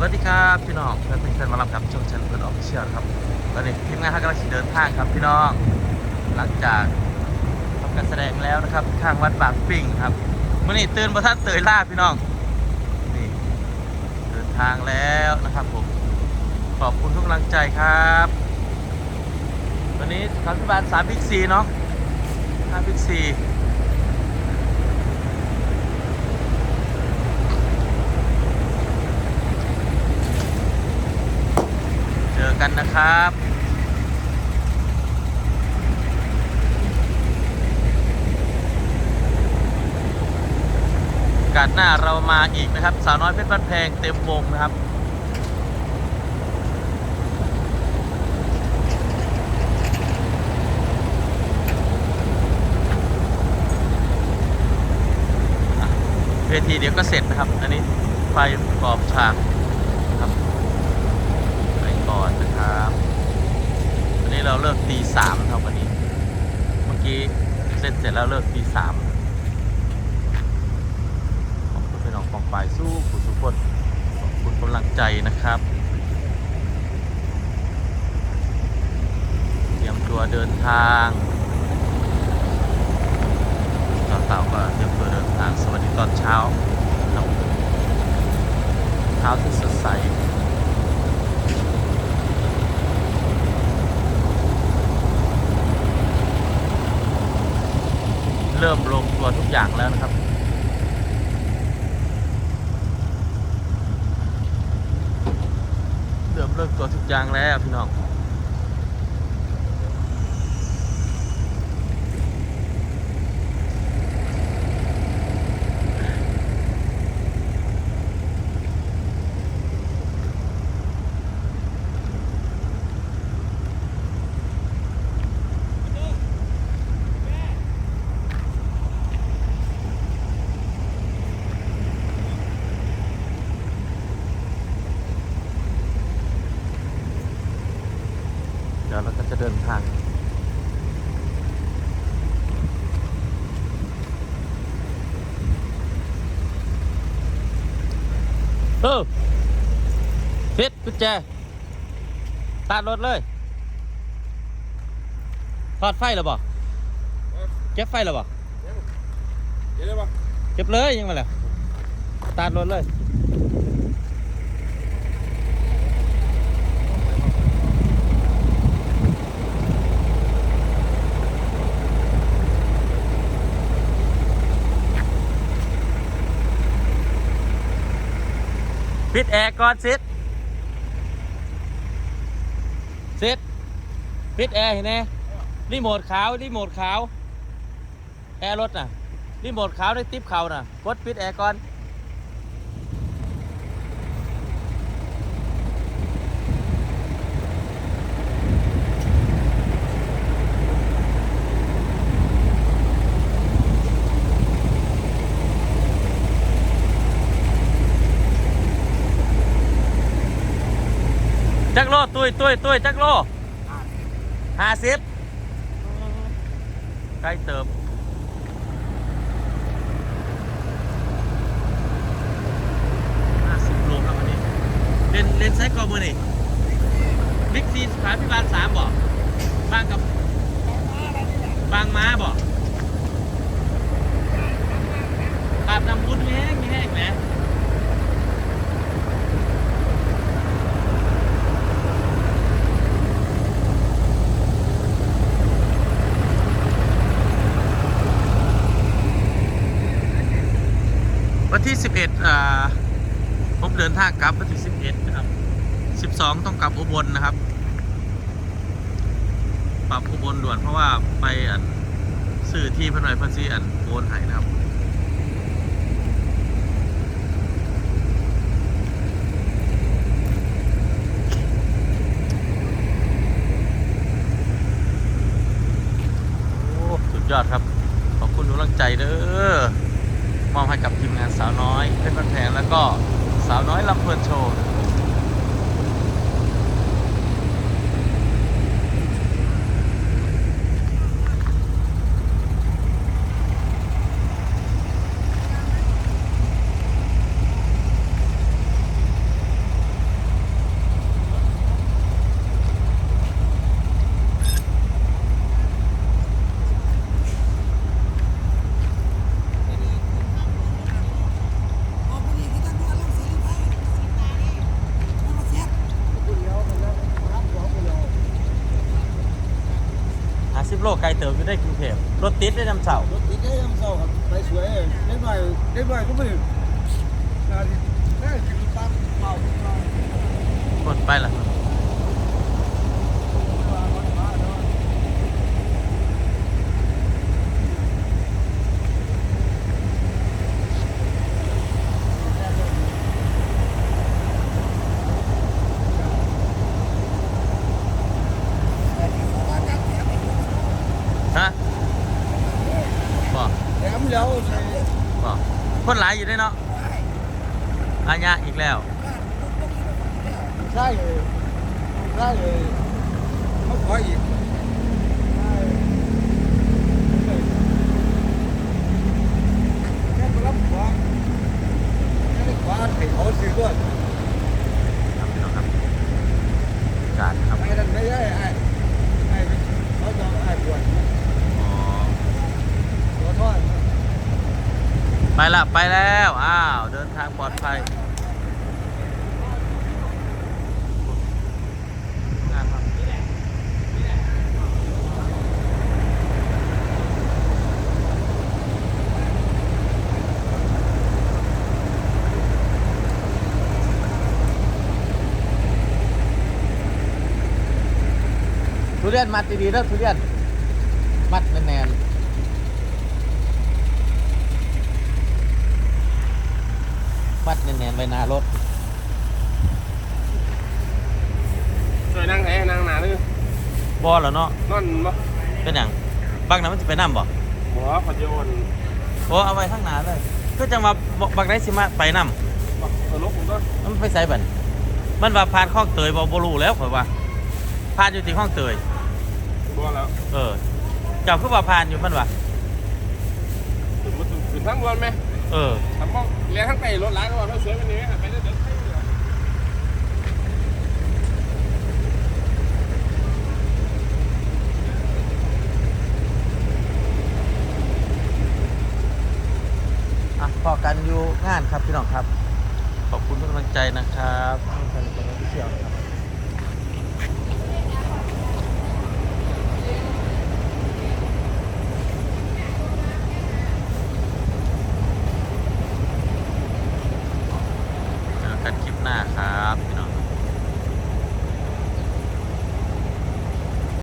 สวัสดีครับพี่น้องเพื่อนเพื่อนมารับครับช่องชันเพื่อนออฟฟิเชียลครับตอนนี้ทีมงานท่ากำลังเดินทางครับพี่น้องหลังจากทำการแสดงแล้วนะครับข้างวัดบางปิ่งครับเมื่อนี้ตื่นประทัดเตยล่าพี่น้องนี่เดินทางแล้วนะครับผมขอบคุณทุกกำลังใจครับวันนี้คำพิบาลสามบิ๊กซีเนาะห้าบิ๊กซี เจอ กันนะครับ การหน้าเรามาอีกนะครับ สาวน้อยเพชรบ้านแพงเต็มวงนะครับเวทีเดี๋ยวก็เสร็จนะครับ อันนี้ไฟปรอบฉาก อนนะครับ วันนี้เราเลิกตีสามครับวันนี้ เมื่อกี้เสร็จเสร็จแล้วเลิกตีสามขอบคุณพี่น้องปองปายสู้ผู้สุขคนขอบคุณกำลังใจนะครับ เตรียมตัวเดินทางต่าวๆก็เตรียมตัวเดินทางสวัสดีตอนเช้าครับเช้าที่สดใส เริ่มลงตัวทุกอย่างแล้วนะครับ เริ่มเริ่มตัวทุกอย่างแล้วพี่น้อง จะเดินทางเออฟิตกุญแจตัดรถเลยถอดไฟแล้วบ่เก็บไฟแล้วบ่เดี๋ยวได้ปะเก็บเลยยังไงล่ะตัดรถเลย ปิดแอร์ก่อนซิดซิดปิดแอร์เห็นไหมรีโมทขาวรีโมทขาว แอร์รถน่ะรีโมทขาวได้ติ๊บเขาน่ะ กดปิดแอร์ก่อน จักโลตุ้ยตุ้ยตุ้ยจักโลห้าสิบใกล้เติมห้าสิบโลครับวันนี้เล่นเล่นไซส์กอมือนี่บิ๊กซีสขาพิบาลสามบ่บางกับบางม้าบ่ปราบน้ำพุนมีแห้งมีแห้งไหม ที่ 11อ่าผมเดินทางกลับวันที่ 11 นะครับ 12 ต้องกลับอุบลนะครับ ปรับอุบลด่วนเพราะว่าไปอันสื่อที่พนหน่อยพันซีอันโอนหายนะครับโอ้สุดยอดครับ ขอบคุณกำลังใจเด้อ มอบให้กับทีมงานสาวน้อยเพชรบ้านแพงแล้วก็สาวน้อยลำเพลินโชว์ ลไกลเติบอยู่ได้กรุงเทพรถติดได้น้ำเสา รถติดได้ยังเศร้าครับไปสวยเล็กหน่อยเล็กหน่อยก็ไม่นาทีได้ถึงปั๊บเป่าขึ้นมา คนไปละฮะบอก แถมแล้วใส่บอกคนหลายอยู่ได้เนาะอาญะอีกแล้ว ใช่เลยใช่เลยมาขออีกแค่มารับขอแค่ขอให้เขาซื้อด้วย ครับพี่น้องครับการครับ ไอ้นั่นไม่ได้ไอ้ไอ้เขาจะไอ้ปวด อ๋อ หัวทอด ไป ละไปแล้ว อ้าว เดินทางปลอดภัยทุเรียนมัดดีๆแล้วทุเรียนมัดแน่นๆ มัดแน่นๆไว้หน้ารถช่วยนั่งไหนนั่งหนาเลยบอแล้วเนาะนอนบ่เป็นอย่างบางนั้นมันจะไปน้ำบ่หัวขอจะโอนโอ้เอาไว้ข้างหน้าเลยก็จะมาบอกบางได้สิมาไปน้บักตลกผมด้วยมันไปใส่บันมันว่าผ่านข้องเตยบ่บ่รู้แล้วข่อยว่าผ่านอยู่ที่ข้องเตยบัวแล้วเออเจ้าคือว่าผ่านอยู่มันว่าถึงมาถึงทั้งวันไหม เออทำมองเลี้ยงทั้งไก่รถล้างก็ว่าเราสวยวันนี้ไปเรื่อยๆไปเรื่อยอะพอกันอยู่งานครับพี่น้องครับ ขอบคุณทุกกำลังใจนะครับทุกท่านเป็นผู้เชี่ยวนะครับ